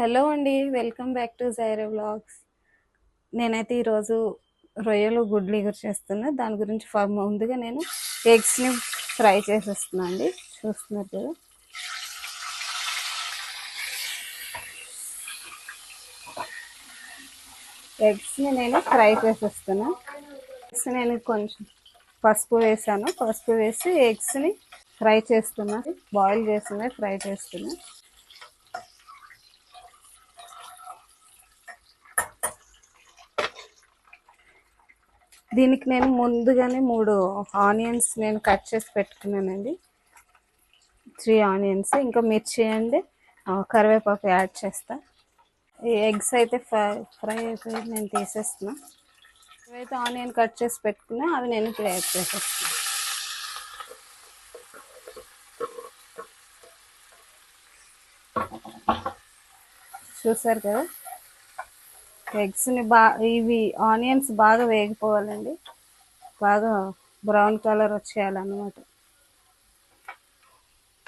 Hello అండి welcome back to Jaira vlogs. నేనైతే ఈరోజు రొయ్యలు గుడ్లు ఎగురు చేస్తున్నా. దాని గురించి ఫ- ముందుగా నేను ఎగ్స్ని ఫ్రై చేసేస్తున్నా అండి. చూస్తున్నట్టు ఎగ్స్ని నేను ఫ్రై చేసేస్తున్నా. ఎగ్స్ నేను కొంచెం పసుపు వేసాను. పసుపు వేసి ఎగ్స్ని ఫ్రై చేస్తున్నా. బాయిల్ చేస్తున్నా ఫ్రై చేస్తున్నా. దీనికి నేను ముందుగానే మూడు ఆనియన్స్ నేను కట్ చేసి పెట్టుకున్నానండి. Three onions. ఇంకా మిర్చి అండి. కరివేపాకు యాడ్ చేస్తా. ఈ ఎగ్స్ అయితే ఫ్రై ఫ్రై అయిపోయి నేను తీసేస్తున్నా. ఇవైతే ఆనియన్ కట్ చేసి పెట్టుకున్నా అవి నేను ఇప్పుడు యాడ్ చేసేస్తున్నా. చూసారు కదా? ఎగ్స్ని బా ఇవి ఆనియన్స్ బాగా వేగిపోవాలండి. బాగా బ్రౌన్ కలర్ వచ్చేయాలన్నమాట.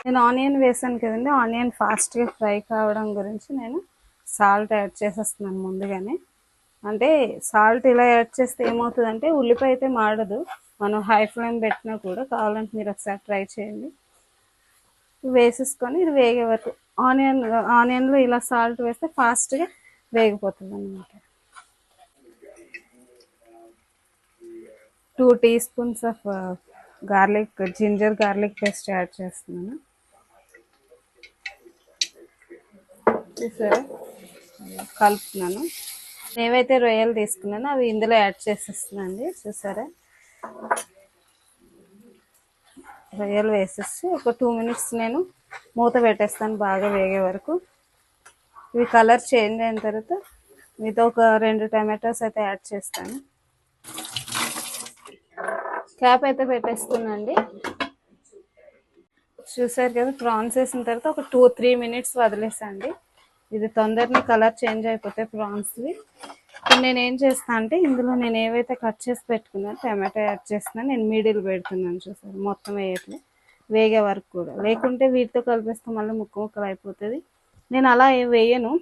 నేను ఆనియన్ వేసాను కదండి ఆనియన్ ఫాస్ట్గా ఫ్రై కావడం గురించి నేను సాల్ట్ యాడ్ చేసేస్తున్నాను ముందుగానే. అంటే సాల్ట్ ఇలా యాడ్ చేస్తే ఏమవుతుందంటే ఉల్లిపాయ అయితే మాడదు మనం హై ఫ్లేమ్ పెట్టినా కూడా కావాలంటే మీరు ఒకసారి ట్రై చేయండి. వేసేసుకొని ఇది వేగే వరకు ఆనియన్ ఆనియన్లో ఇలా సాల్ట్ వేస్తే ఫాస్ట్గా వేగిపోతుంది అనమాట two teaspoons of garlic ginger garlic paste add చేస్తున్నాను. చూసారా? కలుపుతున్నాను. ఏవైతే రొయ్యలు తీసుకున్నానో అవి ఇందులో యాడ్ చేసేస్తున్నాను చూసారా? రొయ్యలు వేసేసి ఒక టూ మినిట్స్ నేను మూత పెట్టేస్తాను బాగా వేగే వరకు. ఇవి కలర్ చేంజ్ అయిన తర్వాత మీతో ఒక రెండు టమాటోస్ అయితే యాడ్ చేస్తాను. క్యాప్ అయితే పెట్టేస్తున్నాండి చూసారు కదా ప్రాన్స్ వేసిన తర్వాత ఒక టూ త్రీ మినిట్స్ వదిలేసండి. ఇది తొందరనే కలర్ చేంజ్ అయిపోతాయి ప్రాన్స్వి. ఇప్పుడు నేను ఏం చేస్తాను అంటే ఇందులో నేను ఏవైతే కట్ చేసి పెట్టుకున్నాను టమాటో యాడ్ చేస్తున్నాను నేను మీడిల్ పెడుతున్నాను చూసారు మొత్తం వేయట్లే. వేగే వరకు కూడా. లేకుంటే వీటితో కలిపేస్తే మళ్ళీ ముక్క ముక్కలు అయిపోతుంది. నేను అలా ఏం వేయను.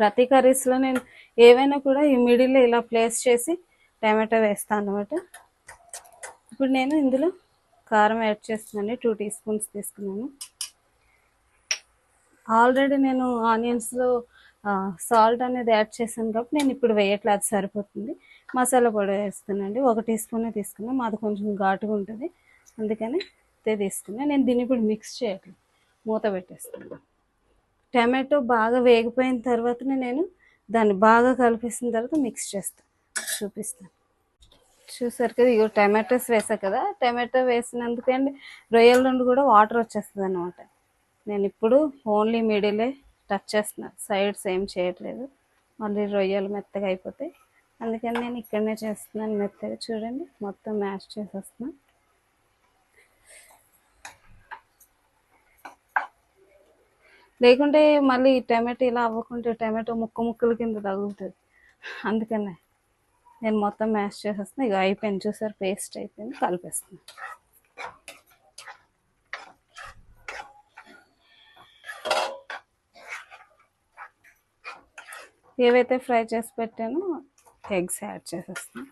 ప్రతి కర్రీస్లో నేను ఏవైనా కూడా ఈ మిడిల్లో ఇలా ప్లేస్ చేసి టమాటో వేస్తాను అనమాట ఇప్పుడు నేను ఇందులో కారం యాడ్ చేస్తున్నాను. టూ టీ స్పూన్స్ తీసుకున్నాను. ఆల్రెడీ నేను ఆనియన్స్లో సాల్ట్ అనేది యాడ్ చేశాను కాబట్టి నేను ఇప్పుడు వేయట్లేదు అది సరిపోతుంది. మసాలా పొడి వేస్తున్నానండి. ఒక టీ స్పూనే తీసుకున్నా మాది కొంచెం ఘాటుగా ఉంటుంది. అందుకని ఇదే తీసుకున్నా. నేను దీన్ని ఇప్పుడు మిక్స్ చేయట్లేదు. మూత పెట్టేస్తాను టమాటో బాగా వేగిపోయిన తర్వాతనే నేను దాన్ని బాగా కలిపేసిన తర్వాత మిక్స్ చేస్తాను చూపిస్తాను చూసారు కదా ఇగో టమాటోస్ వేసా కదా టమాటో వేసినందుకే అండి రొయ్యల నుండి కూడా వాటర్ వచ్చేస్తుంది అనమాట నేను ఇప్పుడు ఓన్లీ మిడిలే టచ్ చేస్తున్నాను సైడ్స్ ఏం చేయట్లేదు. మళ్ళీ రొయ్యలు మెత్తగా అయిపోతాయి. అందుకని నేను ఇక్కడనే చేస్తున్నాను మెత్తగా. చూడండి మొత్తం మ్యాష్ చేసేస్తున్నాను లేకుంటే మళ్ళీ టమాటో ఇలా అవ్వకుంటే టమాటో ముక్క ముక్కల కింద తగులుతుంది. అందుకనే నేను మొత్తం మ్యాష్ చేసేస్తాను ఇక అయిపోయింది చూసారు పేస్ట్ అయిపోయింది కలిపేస్తాను ఏవైతే ఫ్రై చేసి పెట్టానో ఎగ్స్ యాడ్ చేసేస్తాను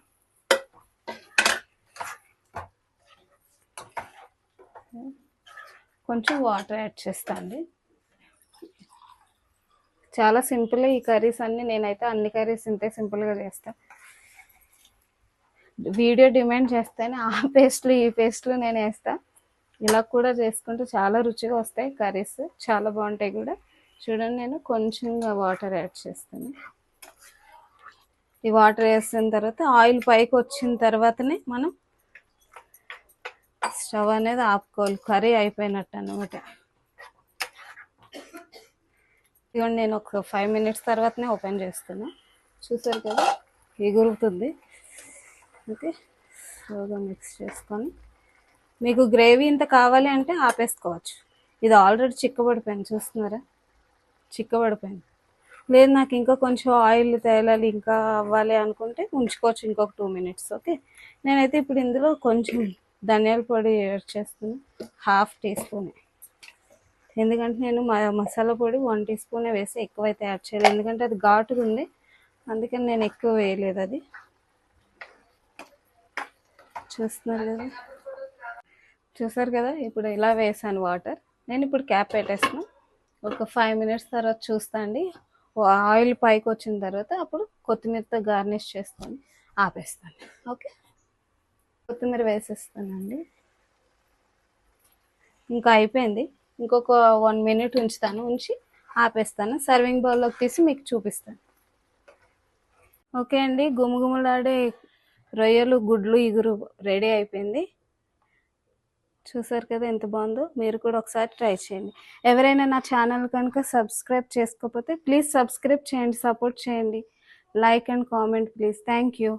కొంచెం వాటర్ యాడ్ చేస్తాను అండి. చాలా సింపుల్ ఈ కర్రీస్ అన్ని నేనైతే అన్ని కర్రీస్ ఇంతే సింపుల్గా చేస్తా. వీడియో డిమాండ్ చేస్తేనే ఆ పేస్ట్లు ఈ పేస్ట్లు నేను వేస్తా. ఇలా కూడా చేసుకుంటే చాలా రుచిగా వస్తాయి కర్రీస్. చాలా బాగుంటాయి కూడా. చూడండి నేను కొంచెంగా వాటర్ యాడ్ చేస్తాను. ఈ వాటర్ వేసిన తర్వాత ఆయిల్ పైకి వచ్చిన తర్వాతనే మనం స్టవ్ అనేది ఆపుకోవాలి. కర్రీ అయిపోయినట్టు అనమాట ఇదిగోండి నేను ఒక ఫైవ్ మినిట్స్ తర్వాతనే ఓపెన్ చేస్తున్నా. చూసారు కదా ఎగురుతుంది ఓకే స్లోగా మిక్స్ చేసుకొని. మీకు గ్రేవీ ఇంత కావాలి అంటే ఆపేసుకోవచ్చు. ఇది ఆల్రెడీ చిక్కబడిపోయింది చూస్తున్నారా? చిక్కబడిపోయింది లేదు నాకు ఇంకా కొంచెం ఆయిల్ తేలాలి ఇంకా అవ్వాలి అనుకుంటే ఉంచుకోవచ్చు ఇంకొక టూ మినిట్స్ ఓకే? నేనైతే ఇప్పుడు ఇందులో కొంచెం ధనియాల పొడి యాడ్ చేస్తున్నాను హాఫ్ టీ స్పూన్ ఎందుకంటే నేను మా మసాలా పొడి వన్ టీ స్పూనే వేసి ఎక్కువైతే యాడ్ చేయాలి ఎందుకంటే అది ఘాటుగా ఉంది. అందుకని నేను ఎక్కువ వేయలేదు అది. చూస్తున్నారు కదా? చూసారు కదా? ఇప్పుడు ఇలా వేసాను వాటర్. నేను ఇప్పుడు క్యాప్ పెట్టేస్తాను ఒక ఫైవ్ మినిట్స్ తర్వాత చూస్తా అండి. ఆయిల్ పైకి వచ్చిన తర్వాత అప్పుడు కొత్తిమీరతో గార్నిష్ చేసుకొని ఆపేస్తాను. ఓకే? కొత్తిమీర వేసేస్తానండి. ఇంకా అయిపోయింది. ఇంకొక వన్ మినిట్ ఉంచుతాను ఉంచి ఆపేస్తాను. సర్వింగ్ బౌల్లోకి తీసి మీకు చూపిస్తాను. ఓకే అండి గుమగుమలాడే రొయ్యలు గుడ్లు ఇగురు రెడీ అయిపోయింది. చూసారు కదా ఎంత బాగుందో? మీరు కూడా ఒకసారి ట్రై చేయండి. ఎవరైనా నా ఛానల్ కనుక సబ్స్క్రైబ్ చేసుకోకపోతే ప్లీజ్ సబ్స్క్రైబ్ చేయండి సపోర్ట్ చేయండి. Like and comment please. Thank you.